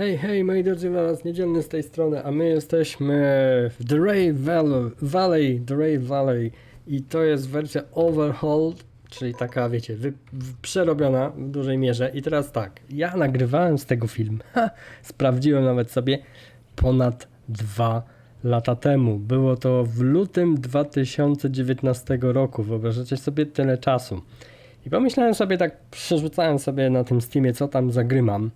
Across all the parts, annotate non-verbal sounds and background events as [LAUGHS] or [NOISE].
Hej, hej, moi drodzy, was niedzielny z tej strony, a my jesteśmy w The Ray Valley, The Ray Valley i to jest wersja overhauled, czyli taka, wiecie, wy, przerobiona w dużej mierze. I teraz tak, ja nagrywałem z tego film, [LAUGHS] ha, sprawdziłem nawet sobie, ponad dwa lata temu. Było to w lutym 2019 roku, wyobrażacie sobie tyle czasu. I pomyślałem sobie tak, przerzucałem sobie na tym Steamie, co tam za gry mam,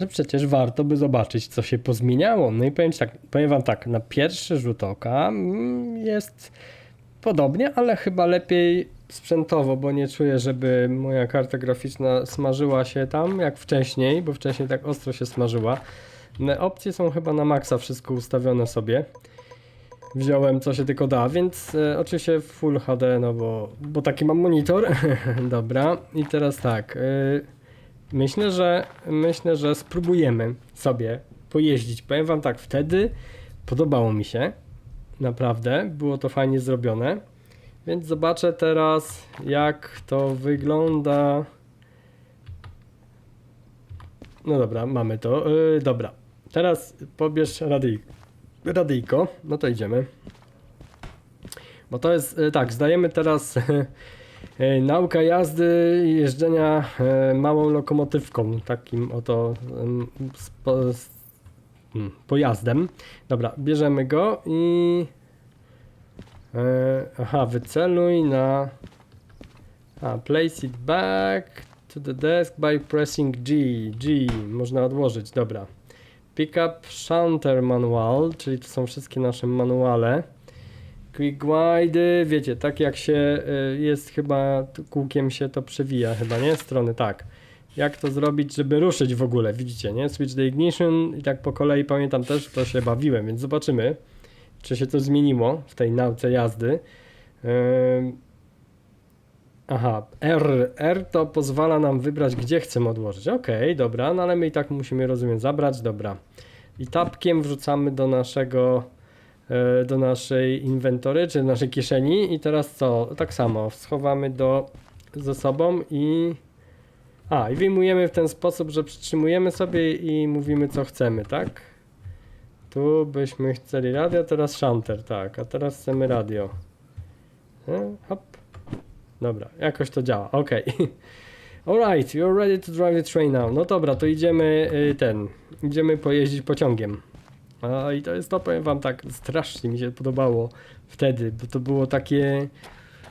że przecież warto by zobaczyć, co się pozmieniało. No i powiem, tak, powiem wam tak, na pierwszy rzut oka mm, jest podobnie, ale chyba lepiej sprzętowo, bo nie czuję, żeby moja karta graficzna smażyła się tam jak wcześniej, bo wcześniej tak ostro się smażyła. No, Opcje są chyba na maksa wszystko ustawione sobie. Wziąłem co się tylko da, więc e, oczywiście Full HD, no bo, bo taki mam monitor. [LAUGHS] Dobra, i teraz tak. E, myślę, że myślę, że spróbujemy sobie pojeździć. Powiem wam tak, wtedy podobało mi się. Naprawdę, było to fajnie zrobione. Więc zobaczę teraz, jak to wygląda. No dobra, mamy to. Yy, dobra, teraz pobierz radyj, radyjko. No to idziemy. Bo to jest yy, tak, zdajemy teraz [LAUGHS] nauka jazdy i jeżdżenia yy, małą lokomotywką, takim oto hmm, pojazdem. Dobra, bierzemy go i. E, aha, wyceluj na. A, place it back to the desk by pressing G. G, można odłożyć, dobra. Pick up shunter manual, czyli to są wszystkie nasze manuale. Quick wide, wiecie, tak jak się y, jest chyba, kółkiem się to przewija chyba, nie? Strony, tak. Jak to zrobić, żeby ruszyć w ogóle, widzicie, nie? Switch the ignition i tak po kolei pamiętam też, to się bawiłem, więc zobaczymy czy się to zmieniło w tej nauce jazdy. Aha, R, R to pozwala nam wybrać, gdzie chcemy odłożyć. Okej, dobra, no ale my i tak musimy, rozumiem, zabrać, dobra. I tapkiem wrzucamy do naszego, do naszej inwentory, czy do naszej kieszeni i teraz co? Tak samo, schowamy do, ze sobą i... A, i wyjmujemy w ten sposób, że przytrzymujemy sobie i mówimy, co chcemy, tak? Tu byśmy chcieli radio, teraz shunter, tak, a teraz chcemy radio. E, Hop. Dobra, jakoś to działa, okej. [LAUGHS] Alright, you're ready to drive the train now. No dobra, to idziemy y, ten, idziemy pojeździć pociągiem. A i to jest to, powiem wam tak, strasznie mi się podobało wtedy, bo to było takie...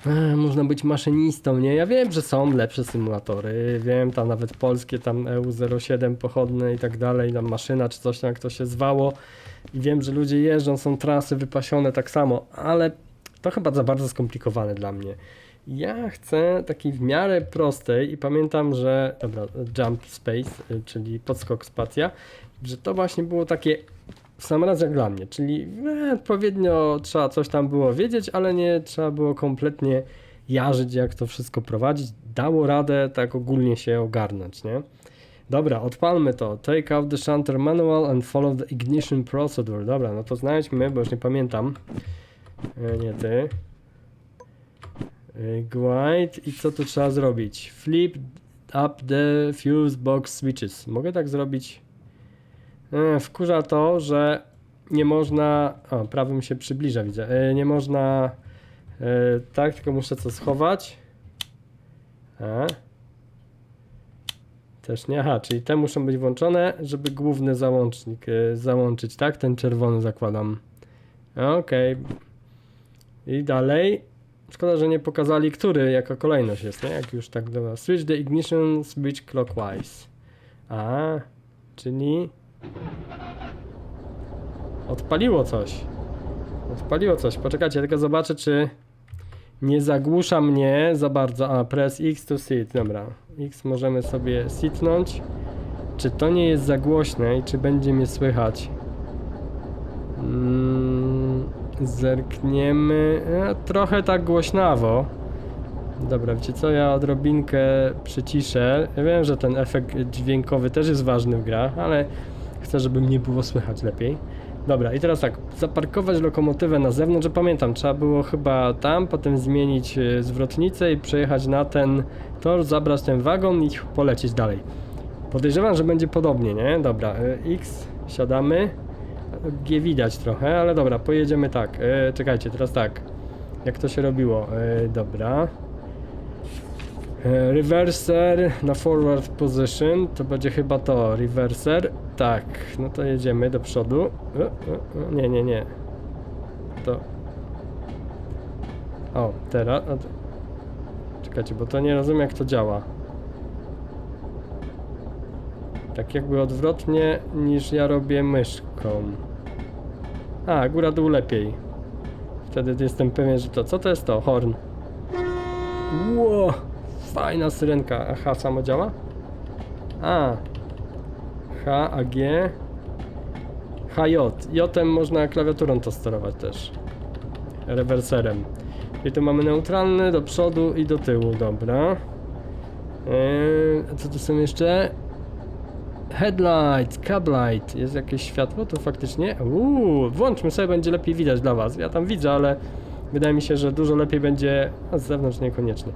e, Można być maszynistą, nie? Ja wiem, że są lepsze symulatory, wiem, tam nawet polskie, tam EU07 pochodne i tak dalej, tam maszyna czy coś tam, jak to się zwało. I wiem, że ludzie jeżdżą, są trasy wypasione tak samo, ale to chyba za bardzo skomplikowane dla mnie. Ja chcę takiej w miarę prostej i pamiętam, że dobra, jump space, y, czyli podskok spacja, że to właśnie było takie w sam raz jak dla mnie, czyli e, odpowiednio trzeba coś tam było wiedzieć, ale nie trzeba było kompletnie jarzyć, jak to wszystko prowadzić. Dało radę tak ogólnie się ogarnąć, nie? Dobra, odpalmy to. Take out the shunter manual and follow the ignition procedure. Dobra, no to znajdźmy, bo już nie pamiętam. E, nie ty. E, i co tu trzeba zrobić? Flip up the fuse box switches. Mogę tak zrobić? E, wkurza to, że nie można... O, prawym się przybliża, widzę. E, nie można... E, tak, tylko muszę co schować. A. Też nie, aha, czyli te muszą być włączone, żeby główny załącznik załączyć, tak? Ten czerwony zakładam. Okej. I dalej. Szkoda, że nie pokazali, który jaka kolejność jest, nie? Jak już tak dobra. Switch the ignition, switch clockwise. A, czyli... Odpaliło coś. Odpaliło coś. Poczekajcie, tylko zobaczę, czy nie zagłusza mnie za bardzo. A, press X to sit. Dobra. X możemy sobie sitnąć. Czy to nie jest za głośne i czy będzie mnie słychać? Mm, zerkniemy. E, trochę tak głośnawo. Dobra, wiecie co? Ja odrobinkę przyciszę. Ja wiem, że ten efekt dźwiękowy też jest ważny w grach, ale chcę, żeby mnie było słychać lepiej. Dobra, i teraz tak, zaparkować lokomotywę na zewnątrz, pamiętam, trzeba było chyba tam, potem zmienić e, zwrotnicę i przejechać na ten tor, zabrać ten wagon i polecieć dalej. Podejrzewam, że będzie podobnie, nie? Dobra, y, X, siadamy. G widać trochę, ale dobra, pojedziemy tak. Y, czekajcie, teraz tak. Jak to się robiło? Dobra. Y, Reverser na forward position, to będzie chyba to, reverser. Tak, no to jedziemy do przodu. Nie, nie, nie. To. O, teraz. to- Czekajcie, bo to nie rozumiem jak to działa. Tak jakby odwrotnie niż ja robię myszką. A, góra dół lepiej. Wtedy jestem pewien, że to. Co to jest to? Horn. Ło! Fajna syrenka. A H samo działa? A. H, A, G. HJ. J można klawiaturą to sterować też. Rewerserem. Czyli tu mamy neutralny do przodu i do tyłu, dobra. A co tu są jeszcze? Headlight, cab light. Jest jakieś światło to faktycznie? Uuu, włączmy sobie, będzie lepiej widać dla was. Ja tam widzę, ale wydaje mi się, że dużo lepiej będzie. A z zewnątrz niekoniecznie.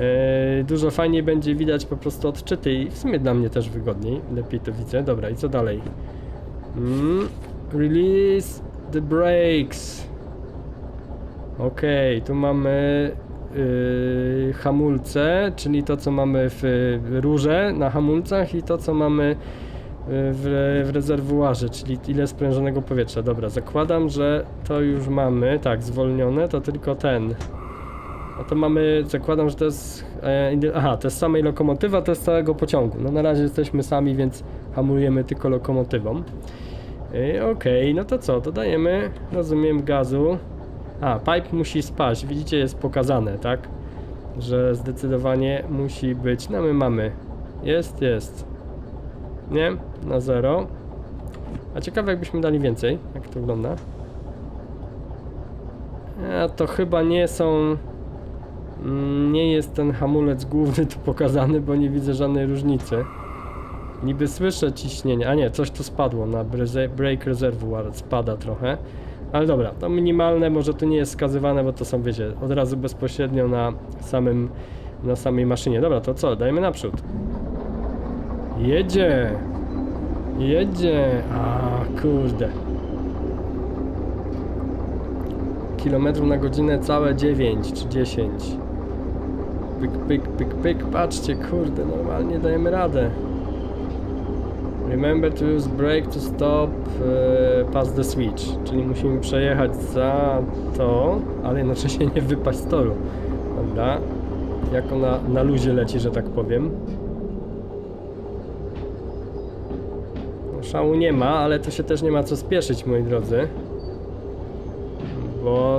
Eee, dużo fajniej będzie widać po prostu odczyty i w sumie dla mnie też wygodniej. Lepiej to widzę. Dobra, i co dalej? Mm, release the brakes. Okej, tu mamy yy, hamulce, czyli to co mamy w y, rurze na hamulcach i to co mamy y, w, w rezerwuarze, czyli ile sprężonego powietrza. Dobra, zakładam, że to już mamy, tak, zwolnione, to tylko ten. A to mamy, zakładam, że to jest, e, aha, to jest samej lokomotywa, to jest całego pociągu. No na razie jesteśmy sami, więc hamujemy tylko lokomotywą. Okej, no to co, dodajemy, rozumiem, gazu. A, pipe musi spaść, widzicie, jest pokazane, tak? Że zdecydowanie musi być, no my mamy. Jest, jest. Nie? Na zero. A ciekawe jakbyśmy dali więcej, jak to wygląda. A to chyba nie są... Nie jest ten hamulec główny tu pokazany, bo nie widzę żadnej różnicy. Niby słyszę ciśnienie, a nie, coś tu spadło na brake reservoir, spada trochę. Ale dobra, to minimalne, może to nie jest wskazywane, bo to są, wiecie, od razu bezpośrednio na samym, na samej maszynie. Dobra, to co, dajmy naprzód. Jedzie! Jedzie! A kurde. Kilometrów na godzinę całe 9 czy 10. Pyk, pyk, pyk, pyk, patrzcie, kurde, normalnie dajemy radę. Remember to use brake to stop e, past the switch, czyli musimy przejechać za to, ale jednocześnie nie wypaść z toru. Dobra, jako na, na luzie leci, że tak powiem. No, szału nie ma, ale to się też nie ma co spieszyć, moi drodzy.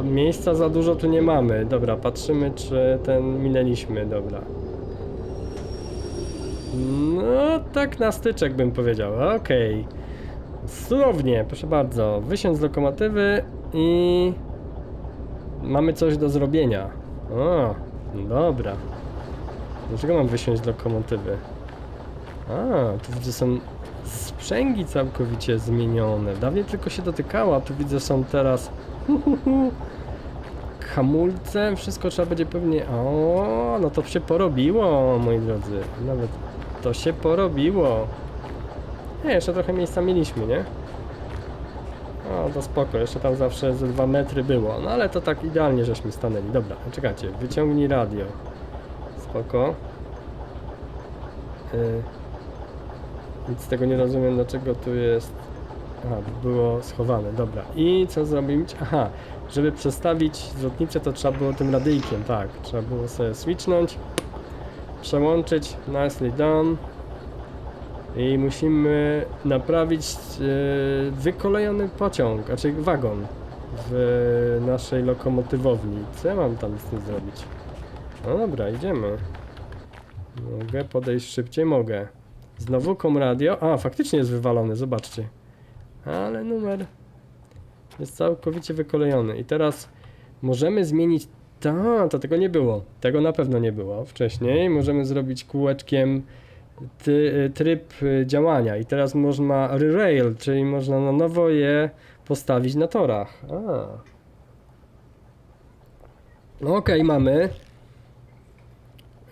Miejsca za dużo tu nie mamy. Dobra, patrzymy, czy ten minęliśmy. Dobra. No, tak na styczek bym powiedział. Okej. Cudownie, proszę bardzo. Wysiądź z lokomotywy i mamy coś do zrobienia. O, dobra. Dlaczego mam wysiąść z lokomotywy? A, tu widzę są sprzęgi całkowicie zmienione. Dawniej tylko się dotykała, tu widzę są teraz hu, hu, hu. hamulce, wszystko trzeba będzie pewnie... O, no to się porobiło, moi drodzy. Nawet to się porobiło. Nie, jeszcze trochę miejsca mieliśmy, nie? O, to spoko, jeszcze tam zawsze ze 2 metry było. No ale to tak idealnie żeśmy stanęli. Dobra, czekajcie, wyciągnij radio. Spoko. Yy. Nic z tego nie rozumiem, dlaczego tu jest... Aha, było schowane, dobra. I co zrobić? Aha, żeby przestawić zwrotnicę, to trzeba było tym radyjkiem, tak. Trzeba było sobie switchnąć, przełączyć, nicely done. I musimy naprawić e, wykolejony pociąg, znaczy wagon w naszej lokomotywowni. Co ja mam tam z tym zrobić? No dobra, idziemy. Mogę podejść szybciej? Mogę. Znowu komradio. A, faktycznie jest wywalony, zobaczcie. Ale numer jest całkowicie wykolejony. I teraz możemy zmienić. Ta, to tego nie było. Tego na pewno nie było wcześniej. Możemy zrobić kółeczkiem ty, tryb działania. I teraz można re-rail, czyli można na nowo je postawić na torach. A. No Okej, mamy.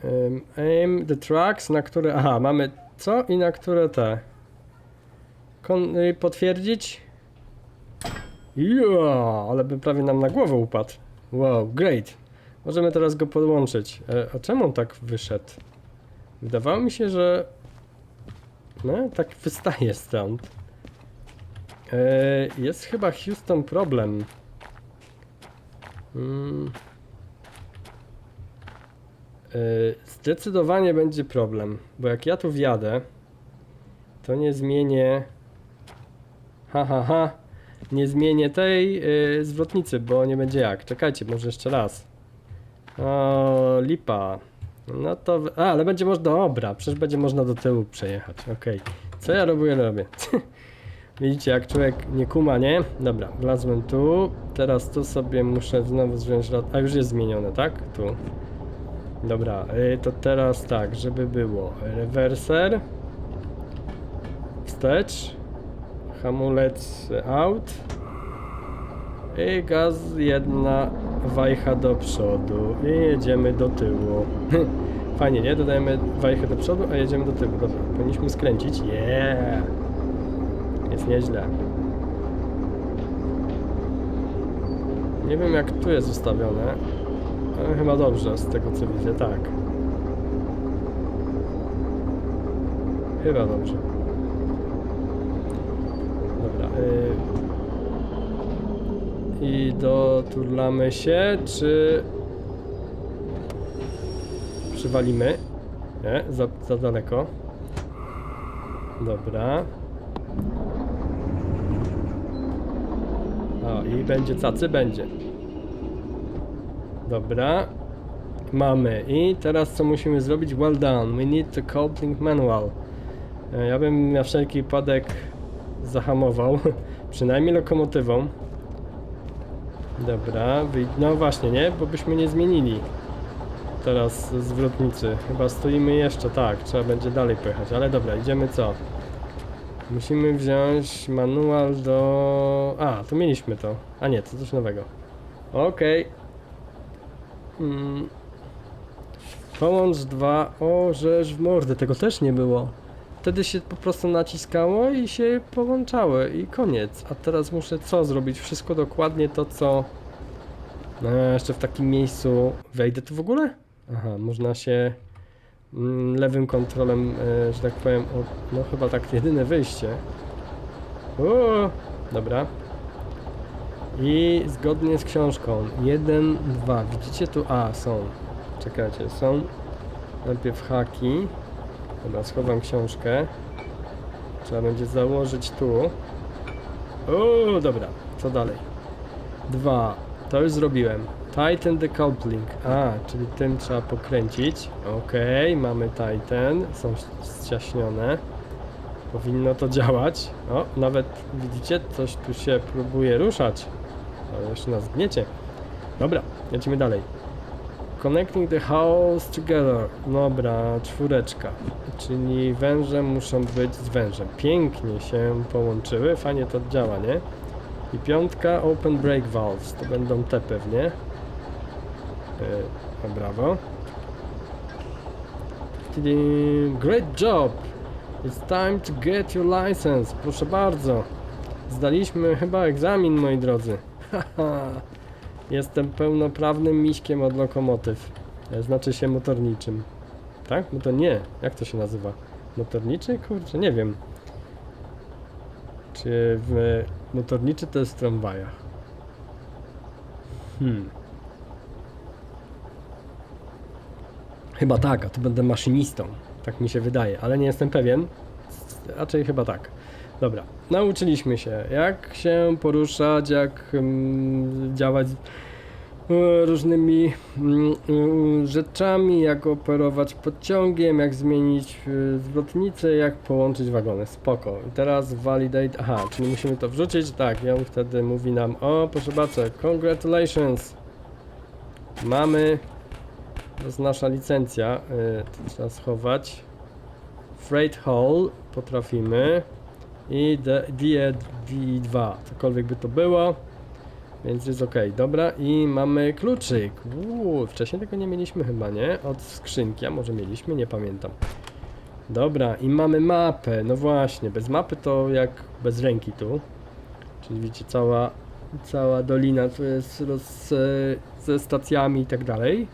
Ym, aim the tracks, na które. Aha, mamy co i na które te? Kon y, potwierdzić? Ja, ale by prawie nam na głowę upadł. Wow, great. Możemy teraz go podłączyć. E, a czemu on tak wyszedł? Wydawało mi się, że... No, tak wystaje stąd. E, jest chyba Houston problem. Mm. E, zdecydowanie będzie problem, bo jak ja tu wjadę, to nie zmienię... Ha, ha, ha. Nie zmienię tej y, zwrotnicy, bo nie będzie jak. Czekajcie, może jeszcze raz. O, lipa. No to. A, ale będzie można. Dobra, przecież będzie można do tyłu przejechać. Okej. Co ja robię, robię. [LAUGHS] Widzicie, jak człowiek nie kuma, nie? Dobra, wlazłem tu. Teraz tu sobie muszę znowu rad- A już jest zmienione, tak? Tu. Dobra, y, to teraz tak, żeby było. Rewerser. Wstecz hamulec out i gaz jedna wajcha do przodu. I jedziemy do tyłu. [LAUGHS] Fajnie nie? dodajemy wajchę do przodu a jedziemy do tyłu. Dobra, powinniśmy skręcić. Yeah! Jest nieźle. Nie wiem jak tu jest ustawione ale chyba dobrze z tego co widzę, tak. Chyba dobrze. I doturlamy się, czy... Przywalimy? Nie, za, za daleko. Dobra. O, i będzie cacy? Będzie. Dobra. Mamy. I teraz co musimy zrobić? Well done. We need the coupling manual. E, Ja bym na wszelki wypadek zahamował, [LAUGHS] przynajmniej lokomotywą. Dobra, no właśnie, nie? Bo byśmy nie zmienili teraz zwrotnicy. Chyba stoimy jeszcze, tak, trzeba będzie dalej pojechać, ale dobra, idziemy co? Musimy wziąć manual do... A, to mieliśmy to. A nie, to coś nowego. Okej. Mm. Połącz dwa. O, żeż w mordę, tego też nie było. Wtedy się po prostu naciskało i się połączały i koniec. A teraz muszę co zrobić? Wszystko dokładnie to, co... No, jeszcze w takim miejscu... Wejdę tu w ogóle? Aha, można się mm, lewym kontrolem, e, że tak powiem... O, no chyba tak jedyne wyjście. O, dobra. I zgodnie z książką. 1, 2. Widzicie tu? A, są. Czekajcie, są. Najpierw haki. Dobra, schowam książkę. Trzeba będzie założyć tu. O, dobra, co dalej? Dwa, to już zrobiłem. Tighten the coupling. A, czyli tym trzeba pokręcić. Okej, mamy tighten. Są ściaśnione. Powinno to działać. O, nawet widzicie, coś tu się próbuje ruszać. Ale jeszcze nas gniecie. Dobra, lecimy dalej. Connecting the house together. Dobra, czwóreczka. Czyli węże muszą być z wężem. Pięknie się połączyły, fajnie to działa, nie? I piątka open brake valves. To będą te pewnie. Yy, no brawo. Great job. It's time to get your license. Proszę bardzo. Zdaliśmy chyba egzamin, moi drodzy. [LAUGHS] Haha. Jestem pełnoprawnym miśkiem od lokomotyw. E, Znaczy się motorniczym. Tak? No to nie. Jak to się nazywa? Motorniczy? Kurczę, nie wiem. Czy w motorniczy to jest w tramwajach? Hmm. Chyba tak, a to będę maszynistą. Tak mi się wydaje, ale nie jestem pewien. Raczej chyba tak. Dobra, nauczyliśmy się, jak się poruszać, jak mm, działać e, różnymi mm, mm, rzeczami, jak operować pociągiem, jak zmienić e, zwrotnicę, jak połączyć wagony. Spoko. I teraz validate. Aha, czyli musimy to wrzucić. Tak, on wtedy mówi nam: O, proszę bardzo, congratulations. Mamy. To jest nasza licencja. e, To trzeba schować. Freight Hall potrafimy i D- D- D2, cokolwiek by to było, więc jest ok. Dobra, i mamy kluczyk. Uuu, wcześniej tego nie mieliśmy chyba, nie? Od skrzynki, a może mieliśmy, nie pamiętam. Dobra, i mamy mapę. No właśnie, bez mapy to jak bez ręki tu. Czyli widzicie, cała, cała dolina tu jest roz, e, ze stacjami i tak dalej.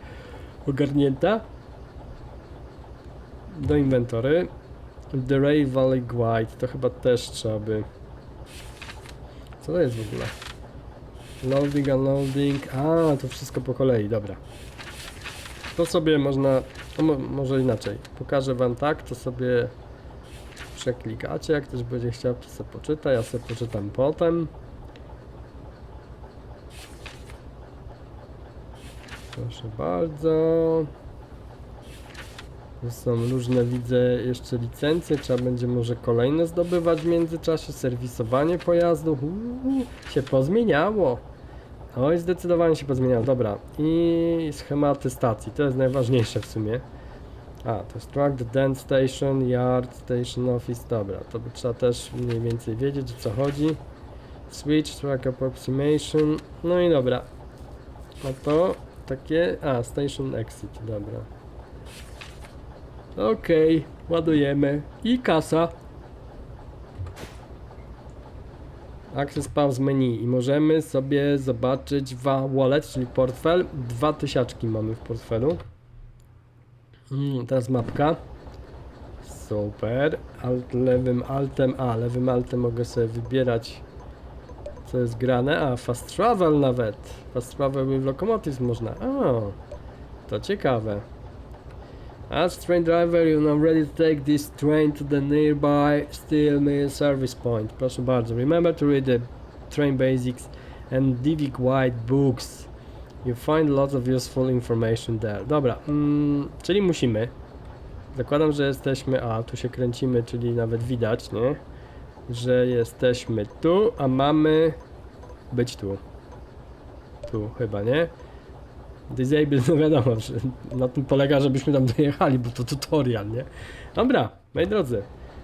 Ogarnięta. Do inwentory. The Ray Valley Guide, to chyba też trzeba by... Co to jest w ogóle? Loading, unloading, a to wszystko po kolei, dobra. To sobie można, mo, może inaczej, pokażę wam tak, to sobie przeklikacie, jak ktoś będzie chciał, to sobie poczyta, ja sobie poczytam potem. Proszę bardzo. Są różne, widzę, jeszcze licencje. Trzeba będzie może kolejne zdobywać w międzyczasie. Serwisowanie pojazdów. Uuu, się pozmieniało. Oj, zdecydowanie się pozmieniało. Dobra. I schematy stacji. To jest najważniejsze w sumie. A, to jest track, the dance station, yard, station office. Dobra, to trzeba też mniej więcej wiedzieć o co chodzi. Switch, track approximation. No i dobra. A to takie. A, station exit. Dobra. Okej, ładujemy. I kasa. Access Pause menu i możemy sobie zobaczyć wa wallet, czyli portfel. Dwa tysiaczki mamy w portfelu. Mm, teraz mapka. Super. Alt, lewym altem. A, lewym altem mogę sobie wybierać co jest grane. A, fast travel nawet. Fast travel with locomotives można. O, to ciekawe. As train driver, you now ready to take this train to the nearby steel mill service point. Proszę bardzo. Remember to read the train basics and Divic White books. You find lots of useful information there. Dobra, mm, czyli musimy. Zakładam, że jesteśmy. A, tu się kręcimy, czyli nawet widać, nie? Że jesteśmy tu, a mamy być tu. Tu chyba, nie? Disable, no wiadomo, że na tym polega, żebyśmy tam dojechali, bo to tutorial, nie? Dobra, moi drodzy,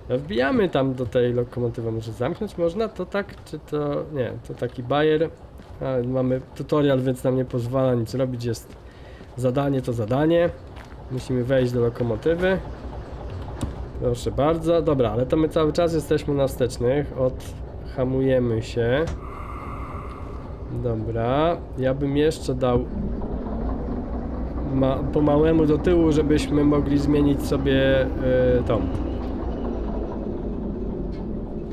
wbijamy tam do tej lokomotywy, może zamknąć można, to tak, czy to, nie, to taki bajer, mamy tutorial, więc nam nie pozwala nic robić, jest zadanie to zadanie, musimy wejść do lokomotywy, proszę bardzo, dobra, ale to my cały czas jesteśmy na wstecznych, odhamujemy się, dobra, ja bym jeszcze dał ma, po małemu do tyłu, żebyśmy mogli zmienić sobie y, tą.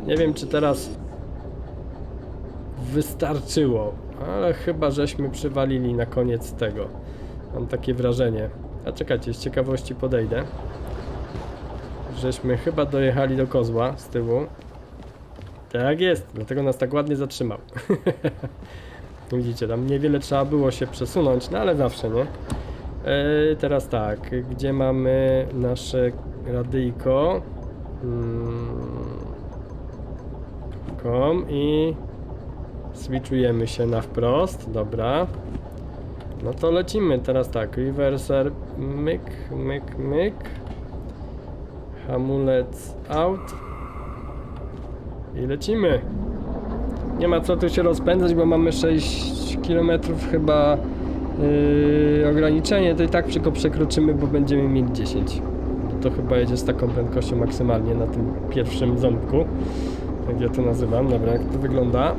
Nie wiem, czy teraz wystarczyło, ale chyba żeśmy przywalili na koniec tego. Mam takie wrażenie. A czekajcie, z ciekawości podejdę. Żeśmy chyba dojechali do kozła z tyłu. Tak jest, dlatego nas tak ładnie zatrzymał. [LAUGHS] Widzicie, tam niewiele trzeba było się przesunąć, no ale zawsze, nie? E, teraz tak, gdzie mamy nasze radyjko? Mm, kom i switchujemy się na wprost, dobra. No to lecimy teraz tak, reverser, myk, myk, myk. Hamulec out. I lecimy. Nie ma co tu się rozpędzać, bo mamy 6 km chyba yy, ograniczenie, to i tak tylko przekroczymy, bo będziemy mieli 10. To chyba jedzie z taką prędkością maksymalnie na tym pierwszym ząbku. Jak ja to nazywam. Dobra, jak to wygląda?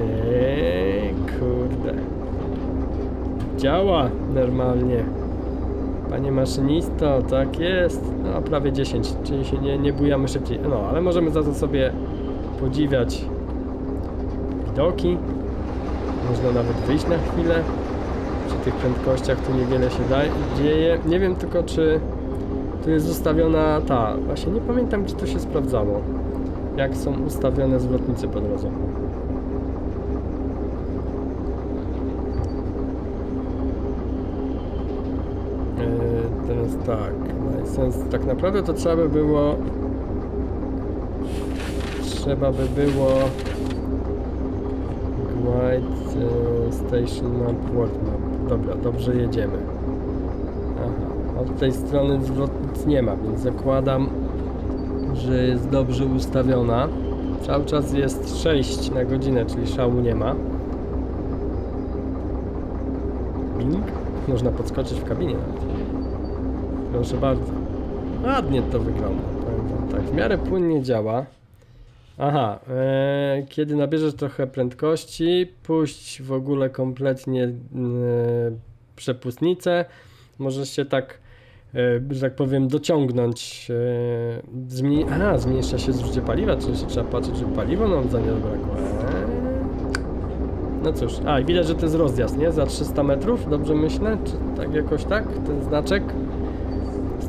Eee, kurde. Działa normalnie. Panie maszynisto, tak jest. No, prawie 10, czyli się nie, nie bujamy szybciej. No, ale możemy za to sobie podziwiać widoki. Można nawet wyjść na chwilę. Tych prędkościach tu niewiele się dzieje. Nie wiem tylko, czy tu jest ustawiona ta. Właśnie nie pamiętam, czy to się sprawdzało. Jak są ustawione zwrotnice po drodze. Yy, teraz tak. License, tak naprawdę to trzeba by było. Trzeba by było. White e, Station Map, World Map. Dobra, dobrze jedziemy. Aha, od tej strony zwrotnic nie ma, więc zakładam, że jest dobrze ustawiona. Cały czas jest 6 na godzinę, czyli szału nie ma. Bing? Można podskoczyć w kabinie nawet. Proszę bardzo. Ładnie to wygląda. tak, w miarę płynnie działa. Aha, e, kiedy nabierzesz trochę prędkości, puść w ogóle kompletnie e, przepustnicę, możesz się tak, e, że tak powiem, dociągnąć. E, Aha, zmniejsza się zużycie paliwa, czyli się trzeba patrzeć, żeby paliwo nam za nie zabrakło. Eee. No cóż, a i widać, że to jest rozjazd, nie? Za 300 metrów, dobrze myślę? Czy tak jakoś tak? Ten znaczek?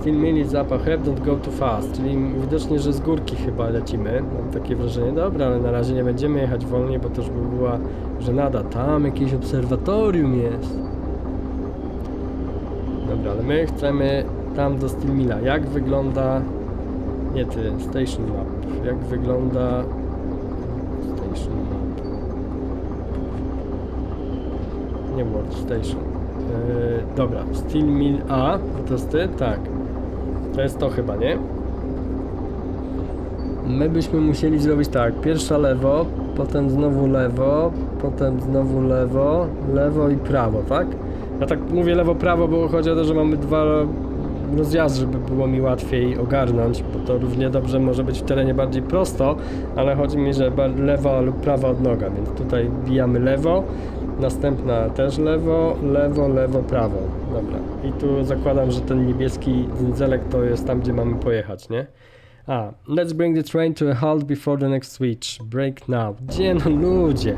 Still mill is up ahead, don't go too fast. Czyli widocznie, że z górki chyba lecimy. Mam takie wrażenie, dobra, ale na razie nie będziemy jechać wolniej, bo to już by była żenada. Tam jakieś obserwatorium jest. Dobra, ale my chcemy tam do Steel Milla. Jak wygląda... Nie ty, Station Map. Jak wygląda... Station Map. Nie Workstation. Yy, dobra, Steel Mill A, to jest ty? Tak. To jest to chyba, nie? My byśmy musieli zrobić tak, pierwsza lewo, potem znowu lewo, potem znowu lewo, lewo i prawo, tak? Ja tak mówię lewo, prawo, bo chodzi o to, że mamy dwa rozjazdy, żeby było mi łatwiej ogarnąć, bo to równie dobrze może być w terenie bardziej prosto, ale chodzi mi, że lewa lub prawa odnoga, więc tutaj bijamy lewo, następna też lewo, lewo, lewo, prawo. Dobra. I tu zakładam, że ten niebieski dzyndzelek to jest tam, gdzie mamy pojechać, nie? A, let's bring the train to a halt before the next switch. Break now. Gdzie no ludzie?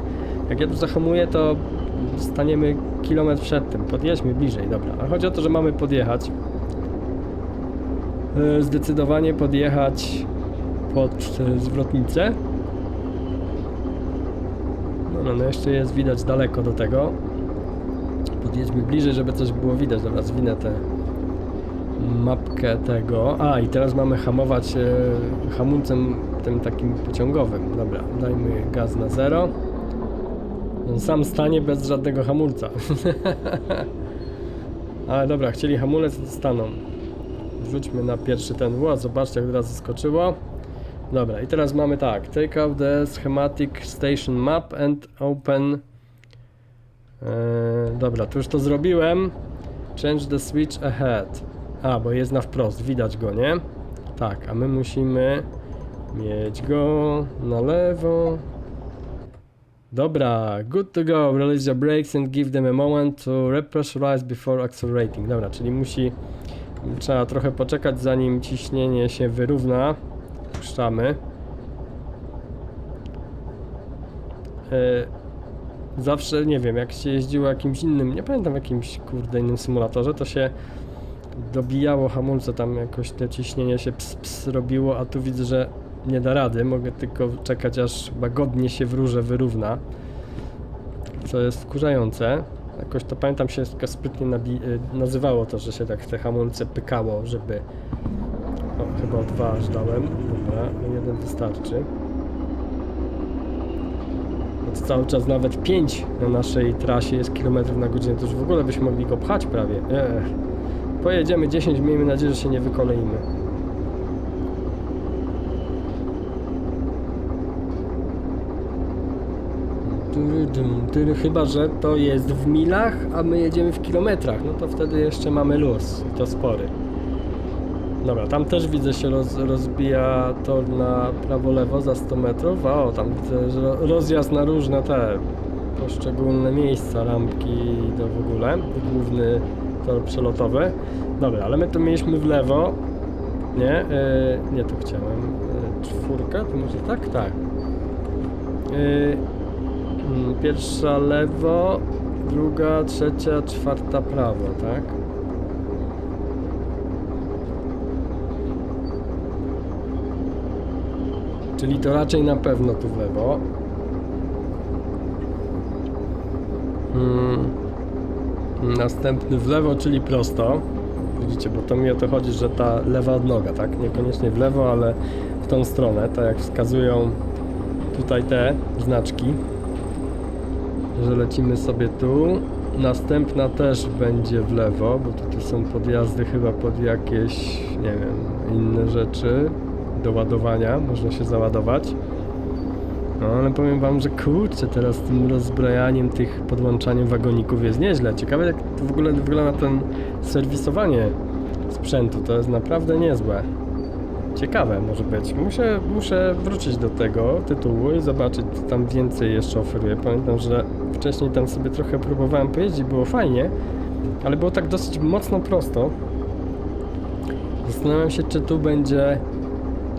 Jak ja tu zahamuję, to staniemy kilometr przed tym. Podjedźmy bliżej, dobra. A chodzi o to, że mamy podjechać. E, Zdecydowanie podjechać pod e, zwrotnicę. No, no, no jeszcze jest widać daleko do tego. Podjedźmy bliżej, żeby coś było widać. Dobra, zwinę tę mapkę tego. A, i teraz mamy hamować e, hamulcem tym takim pociągowym. Dobra, dajmy gaz na zero. On sam stanie bez żadnego hamulca. [LAUGHS] Ale dobra, chcieli hamulec, to staną. Wrzućmy na pierwszy ten ład, zobaczcie jak od razu skoczyło. Dobra, i teraz mamy tak, take out the schematic station map and open... Eee, dobra, to już to zrobiłem. Change the switch ahead. A, bo jest na wprost, widać go, nie? Tak, a my musimy mieć go na lewo. Dobra, good to go. Release your brakes and give them a moment to repressurize before accelerating. Dobra, czyli musi trzeba trochę poczekać zanim ciśnienie się wyrówna. E, zawsze, nie wiem, jak się jeździło jakimś innym, nie pamiętam w jakimś kurde innym symulatorze, to się dobijało hamulce, tam jakoś to ciśnienie się ps, ps robiło, a tu widzę, że nie da rady, mogę tylko czekać aż łagodnie się wróże wyrówna, co jest wkurzające. Jakoś to pamiętam się sprytnie y, nazywało to, że się tak te hamulce pykało, żeby... O, chyba dwa aż dałem, dobra, jeden wystarczy. Więc cały czas nawet 5 na naszej trasie jest kilometrów na godzinę, to już w ogóle byśmy mogli go pchać prawie. Ech. Pojedziemy 10, miejmy nadzieję, że się nie wykoleimy. Chyba, że to jest w milach, a my jedziemy w kilometrach, no to wtedy jeszcze mamy luz i to spory. Dobra, tam też widzę się roz, rozbija tor na prawo-lewo za 100 metrów, a o, tam ro- rozjazd na różne te poszczególne miejsca, lampki i to w ogóle, główny tor przelotowy. Dobra, ale my tu mieliśmy w lewo, nie, yy, nie tu chciałem, yy, czwórkę, to może tak? Tak. Yy, pierwsza lewo, druga, trzecia, czwarta prawo, tak? Czyli to raczej na pewno tu w lewo. Hmm. Następny w lewo, czyli prosto. Widzicie, bo to mi o to chodzi, że ta lewa odnoga, tak? Niekoniecznie w lewo, ale w tą stronę, tak jak wskazują tutaj te znaczki, że lecimy sobie tu. Następna też będzie w lewo, bo tutaj są podjazdy chyba pod jakieś, nie wiem, inne rzeczy do ładowania, można się załadować. No ale powiem wam, że kurczę, teraz tym rozbrajaniem tych podłączaniem wagoników jest nieźle. Ciekawe jak w ogóle wygląda ten serwisowanie sprzętu, to jest naprawdę niezłe. Ciekawe może być. Muszę, muszę wrócić do tego tytułu i zobaczyć, co tam więcej jeszcze oferuje. Pamiętam, że wcześniej tam sobie trochę próbowałem pojeździć, było fajnie, ale było tak dosyć mocno prosto. Zastanawiam się, czy tu będzie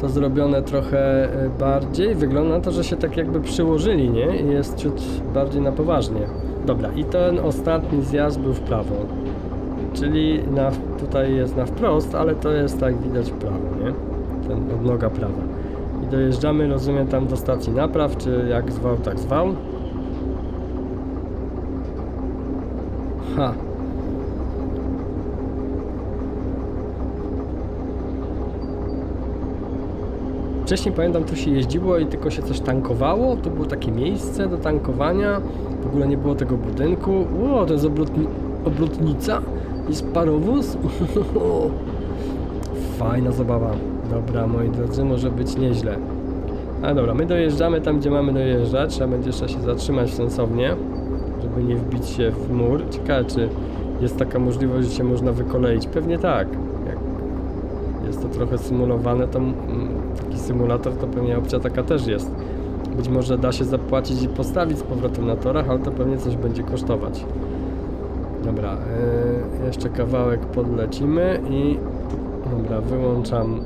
to zrobione trochę e, bardziej. Wygląda na to, że się tak jakby przyłożyli, nie? I jest ciut bardziej na poważnie. Dobra, i ten ostatni zjazd był w prawo. Czyli na, tutaj jest na wprost, ale to jest tak widać w prawo, nie? Ten odnoga prawa. I dojeżdżamy, rozumiem, tam do stacji napraw, czy jak zwał, tak zwał. Ha. Wcześniej pamiętam, tu się jeździło i tylko się coś tankowało. Tu było takie miejsce do tankowania. W ogóle nie było tego budynku. Ło, to jest obrotni obrotnica. Jest parowóz. [LAUGHS] Fajna zabawa. Dobra, moi drodzy, może być nieźle. Ale dobra, my dojeżdżamy tam, gdzie mamy dojeżdżać. Trzeba będzie jeszcze się zatrzymać sensownie, żeby nie wbić się w mur. Ciekawe, czy jest taka możliwość, że się można wykoleić. Pewnie tak. Jest to trochę symulowane, to taki symulator, to pewnie opcja taka też jest. Być może da się zapłacić i postawić z powrotem na torach, ale to pewnie coś będzie kosztować. Dobra, yy, jeszcze kawałek podlecimy i dobra, wyłączam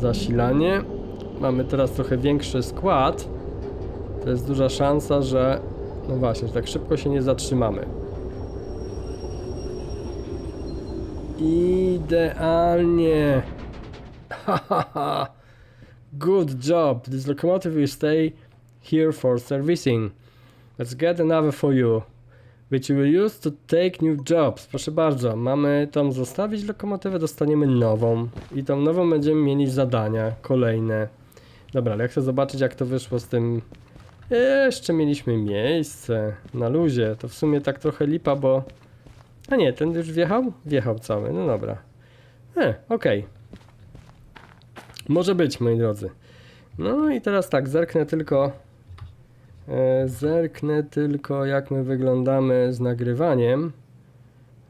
zasilanie. Mamy teraz trochę większy skład. To jest duża szansa, że no właśnie, że tak szybko się nie zatrzymamy. Idealnie. Ha ha ha. Good job. This locomotive will stay here for servicing. Let's get another for you. Which you will use to take new jobs. Proszę bardzo, mamy tam zostawić lokomotywę, dostaniemy nową. I tą nową będziemy mieli zadania kolejne. Dobra, ale ja chcę zobaczyć jak to wyszło z tym. Jeszcze mieliśmy miejsce na luzie. To w sumie tak trochę lipa, bo. A nie, ten już wjechał? Wjechał cały, no dobra. E, okej. Może być, moi drodzy. No i teraz tak, zerknę tylko. E, zerknę tylko, jak my wyglądamy z nagrywaniem.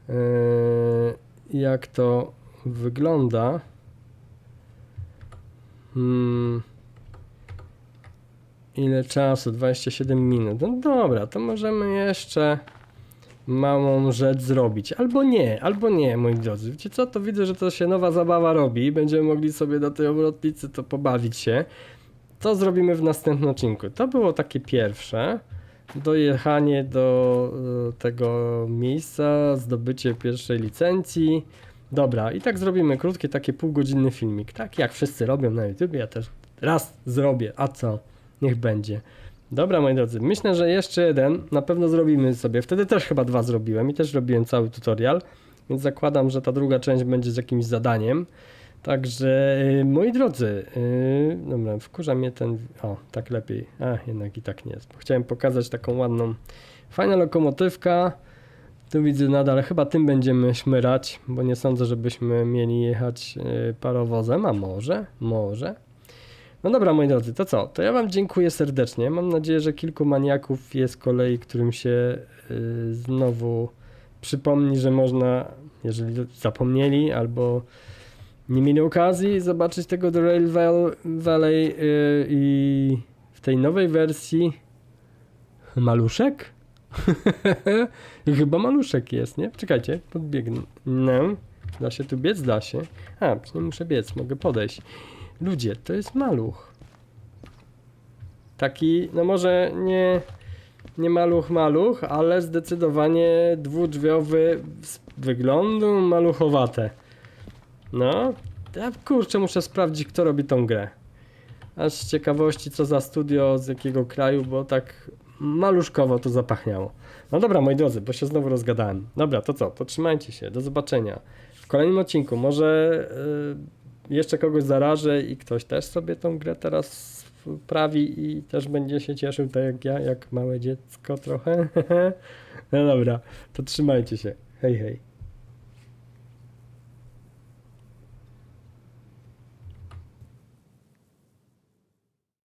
E, jak to wygląda. Hmm. Ile czasu? 27 minut. No dobra, to możemy jeszcze małą rzecz zrobić. Albo nie, albo nie, moi drodzy. Wiecie co? To widzę, że to się nowa zabawa robi. Będziemy mogli sobie do tej obrotnicy to pobawić się. To zrobimy w następnym odcinku. To było takie pierwsze. Dojechanie do e, tego miejsca, zdobycie pierwszej licencji. Dobra, i tak zrobimy krótki, taki półgodzinny filmik. Tak jak wszyscy robią na YouTube, ja też raz zrobię. A co? Niech będzie. Dobra, moi drodzy, myślę, że jeszcze jeden na pewno zrobimy sobie. Wtedy też chyba dwa zrobiłem i też robiłem cały tutorial, więc zakładam, że ta druga część będzie z jakimś zadaniem. Także, y, moi drodzy, yy, dobra, wkurza mnie ten, o, tak lepiej, a jednak i tak nie jest, bo chciałem pokazać taką ładną, fajna lokomotywka, tu widzę nadal, chyba tym będziemy szmyrać, bo nie sądzę, żebyśmy mieli jechać yy, parowozem, a może, może. No dobra, moi drodzy, to co? To ja Wam dziękuję serdecznie. Mam nadzieję, że kilku maniaków jest kolei, którym się yy, znowu przypomni, że można, jeżeli zapomnieli albo nie mieli okazji zobaczyć tego do Rail Val- Valley yy, i w tej nowej wersji maluszek? [LAUGHS] Chyba maluszek jest, nie? Czekajcie, podbiegnę. No, da się tu biec? Da się. A, nie muszę biec, mogę podejść. Ludzie, to jest maluch. Taki, no może nie, nie maluch maluch, ale zdecydowanie dwudrzwiowy z wyglądu maluchowate. No, ja kurczę muszę sprawdzić kto robi tą grę. Aż z ciekawości co za studio, z jakiego kraju, bo tak maluszkowo to zapachniało. No dobra moi drodzy, bo się znowu rozgadałem. Dobra, to co? To trzymajcie się, do zobaczenia. W kolejnym odcinku może yy, jeszcze kogoś zarażę i ktoś też sobie tą grę teraz prawi i też będzie się cieszył tak jak ja, jak małe dziecko trochę. [LAUGHS] no dobra, to trzymajcie się. Hej, hej.